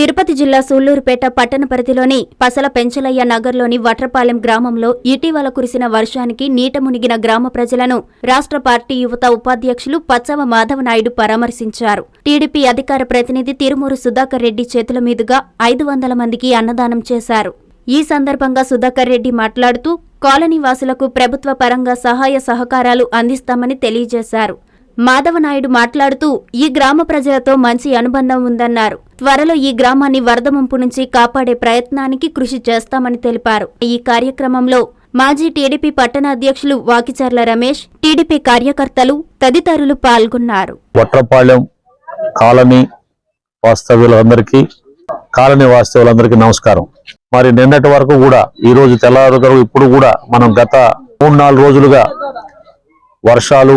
తిరుపతి జిల్లా సూళ్ళూరుపేట పట్టణ పరిధిలోని పసల పెంచలయ్య నగర్లోని వట్రపాలెం గ్రామంలో ఇటీవల కురిసిన వర్షానికి నీట మునిగిన గ్రామ ప్రజలను రాష్ట్ర పార్టీ యువత ఉపాధ్యక్షులు పచ్చవ మాధవనాయుడు పరామర్శించారు. టీడీపీ అధికార ప్రతినిధి తిరుమూరు సుధాకర్ రెడ్డి చేతుల మీదుగా ఐదు వందల మందికి అన్నదానం చేశారు. ఈ సందర్భంగా సుధాకర్ రెడ్డి మాట్లాడుతూ కాలనీ వాసులకు ప్రభుత్వ పరంగా సహాయ సహకారాలు అందిస్తామని తెలియజేశారు. మాధవనాయుడు మాట్లాడుతూ ఈ గ్రామ ప్రజలతో మంచి అనుబంధం ఉందన్నారు. త్వరలో ఈ గ్రామాన్ని వరద ముంపు నుంచి కాపాడే ప్రయత్నానికి కృషి చేస్తామని తెలిపారు. ఈ కార్యక్రమంలో మాజీ టీడీపీ పట్టణ అధ్యక్షులు వాకిచర్ల రమేష్ టీడీపీ కార్యకర్తలు తదితరులు పాల్గొన్నారు. వట్రపాళ్యం కాలనీ వాస్తవ్యులందరికీ కాలనీ వాస్తవులందరికీ నమస్కారం. మరి నిన్నటి వరకు కూడా ఈ రోజు తెల్లవారు ఇప్పుడు కూడా మనం గత మూడు నాలుగు రోజులుగా వర్షాలు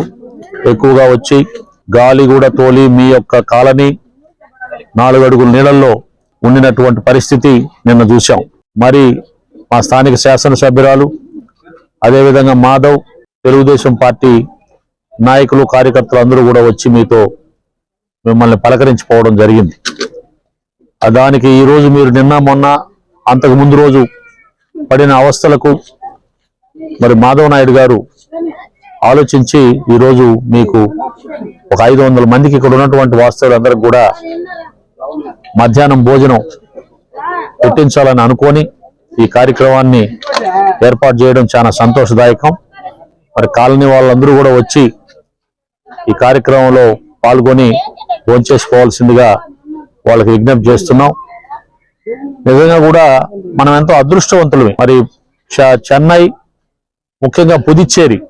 ఎక్కువగా వచ్చి గాలి కూడా తోలి మీ యొక్క కాలనీ నాలుగు అడుగుల నీళ్ళల్లో ఉండినటువంటి పరిస్థితి నిన్న చూశాం. మరి మా స్థానిక శాసనసభ్యురాలు అదేవిధంగా మాధవ్ తెలుగుదేశం పార్టీ నాయకులు కార్యకర్తలు అందరూ కూడా వచ్చి మీతో మిమ్మల్ని పలకరించిపోవడం జరిగింది. దానికి ఈరోజు మీరు నిన్న మొన్న అంతకు ముందు రోజు పడిన అవస్థలకు మరి మాధవ నాయుడు గారు ఆలోచించి ఈరోజు మీకు ఒక ఐదు వందల మందికి ఇక్కడ ఉన్నటువంటి వాస్తవులందరికీ కూడా మధ్యాహ్నం భోజనం పుట్టించాలని అనుకొని ఈ కార్యక్రమాన్ని ఏర్పాటు చేయడం చాలా సంతోషదాయకం. మరి కాలనీ వాళ్ళందరూ కూడా వచ్చి ఈ కార్యక్రమంలో పాల్గొని భోంచేసుకోవాల్సిందిగా వాళ్ళకి విజ్ఞప్తి చేస్తున్నాం. నిజంగా కూడా మనం ఎంతో అదృష్టవంతులమే. మరి చ- చెన్నై ముఖ్యంగా పుదుచ్చేరి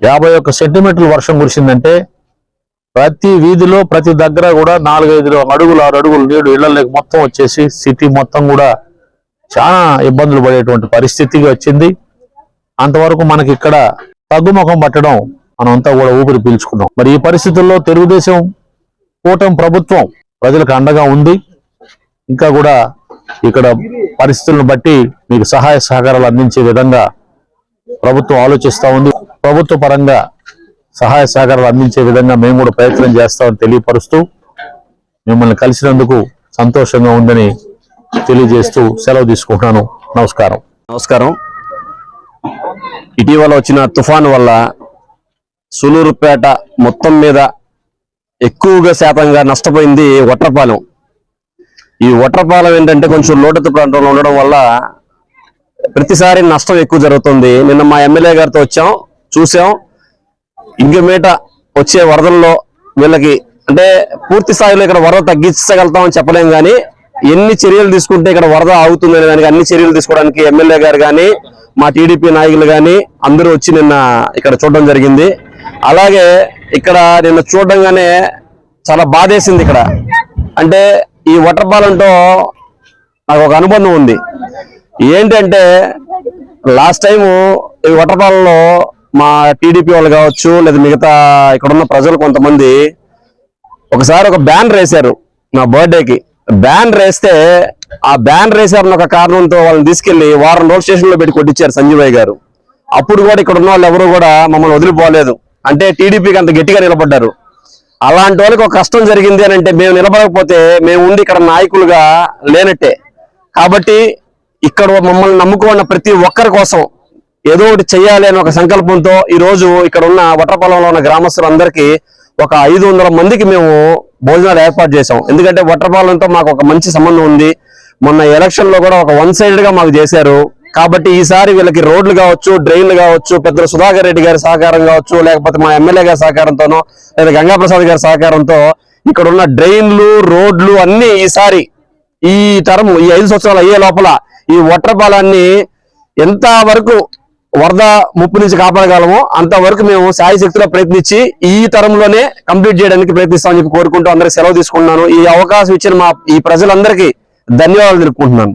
యాభై ఒక్క సెంటీమీటర్ల వర్షం కురిసిందంటే ప్రతి వీధిలో ప్రతి దగ్గర కూడా నాలుగైదు అడుగులు ఆరు అడుగులు నీడు ఇళ్ళలోకి మొత్తం వచ్చేసి సిటీ మొత్తం కూడా చాలా ఇబ్బందులు పడేటువంటి పరిస్థితికి వచ్చింది. అంతవరకు మనకి ఇక్కడ తగ్గుముఖం పట్టడం మనమంతా కూడా ఊపిరి పీల్చుకున్నాం. మరి ఈ పరిస్థితుల్లో తెలుగుదేశం కూటమి ప్రభుత్వం ప్రజలకు అండగా ఉంది. ఇంకా కూడా ఇక్కడ పరిస్థితులను బట్టి మీకు సహాయ సహకారాలు అందించే విధంగా ప్రభుత్వం ఆలోచిస్తూ ఉంది. ప్రభుత్వ పరంగా సహాయ సహకారాలు అందించే విధంగా మేము కూడా ప్రయత్నం చేస్తామని తెలియపరుస్తూ మిమ్మల్ని కలిసినందుకు సంతోషంగా ఉందని తెలియజేస్తూ సెలవు తీసుకుంటున్నాను. నమస్కారం. నమస్కారం. ఇటీవల వచ్చిన తుఫాను వల్ల సులూరుపేట మొత్తం మీద ఎక్కువగా శాతంగా నష్టపోయింది వట్రపాలెం ఈ వట్రపాలెం ఏంటంటే కొంచెం లోటత్తు ప్రాంతంలో ఉండడం వల్ల ప్రతిసారి నష్టం ఎక్కువ జరుగుతుంది. నిన్న మా ఎమ్మెల్యే గారితో వచ్చాం. చూసాం. ఇంక మీట వచ్చే వరదల్లో వీళ్ళకి అంటే పూర్తి స్థాయిలో ఇక్కడ వరద తగ్గించగలుగుతామని చెప్పలేం కానీ ఎన్ని చర్యలు తీసుకుంటే ఇక్కడ వరద ఆగుతుందనే దానికి అన్ని చర్యలు తీసుకోవడానికి ఎమ్మెల్యే గారు కానీ మా టీడీపీ నాయకులు కానీ అందరూ వచ్చి నిన్న ఇక్కడ చూడడం జరిగింది. అలాగే ఇక్కడ నిన్న చూడంగానే చాలా బాధేసింది ఇక్కడ. అంటే ఈ వాటర్ వటర్పాలంతో నాకు ఒక అనుబంధం ఉంది. ఏంటంటే లాస్ట్ టైము ఈ వాటర్ బాల్లో మా టీడీపీ వాళ్ళు కావచ్చు లేదా మిగతా ఇక్కడ ఉన్న ప్రజలు కొంతమంది ఒకసారి ఒక బ్యాన్ రేసారు నా బర్త్డేకి బ్యాన్ రేస్తే ఆ బ్యాన్ వేశారన్న ఒక కారణంతో వాళ్ళని తీసుకెళ్ళి వారం రోజులు స్టేషన్లో పెట్టి కొట్టించారు సంజీవయ్య గారు. అప్పుడు కూడా ఇక్కడ ఉన్న వాళ్ళు ఎవరు కూడా మమ్మల్ని వదిలిపోలేదు. అంటే టీడీపీకి అంత గట్టిగా నిలబడ్డారు. అలాంటి వాళ్ళకి ఒక కష్టం జరిగింది అని అంటే మేము నిలబడకపోతే మేము ఉండి ఇక్కడ నాయకులుగా లేనట్టే. కాబట్టి ఇక్కడ మమ్మల్ని నమ్ముకున్న ప్రతి ఒక్కరి కోసం ఏదో ఒకటి చేయాలి అనే ఒక సంకల్పంతో ఈ రోజు ఇక్కడ ఉన్న వట్రపొలంలో ఉన్న గ్రామస్తులందరికీ ఒక ఐదు వందల మందికి మేము భోజనాలు ఏర్పాటు చేసాం ఎందుకంటే వట్రపాలెంతో మాకు ఒక మంచి సంబంధం ఉంది. మొన్న ఎలక్షన్లో కూడా ఒక వన్ సైడ్గా మాకు చేశారు. కాబట్టి ఈసారి వీళ్ళకి రోడ్లు కావచ్చు డ్రైన్లు కావచ్చు పెద్ద సుధాకర్ రెడ్డి గారి సహకారం కావచ్చు లేకపోతే మా ఎమ్మెల్యే గారి సహకారంతోనో లేదా గంగాప్రసాద్ గారి సహకారంతో ఇక్కడ ఉన్న డ్రైన్లు రోడ్లు అన్ని ఈసారి ఈ తరం ఈ ఐదు సంవత్సరాలు అయ్యే లోపల ఈ వట్రపాలాన్ని ఎంత వరకు వరద ముప్పు నుంచి కాపాడగలము. అంతవరకు మేము సాయి శక్తిలో ప్రయత్నించి ఈ తరంలోనే కంప్లీట్ చేయడానికి ప్రయత్నిస్తామని చెప్పి కోరుకుంటూ అందరికి సెలవు తీసుకుంటున్నాను. ఈ అవకాశం ఇచ్చిన మా ఈ ప్రజలందరికీ ధన్యవాదాలు తెలుపుకుంటున్నాను.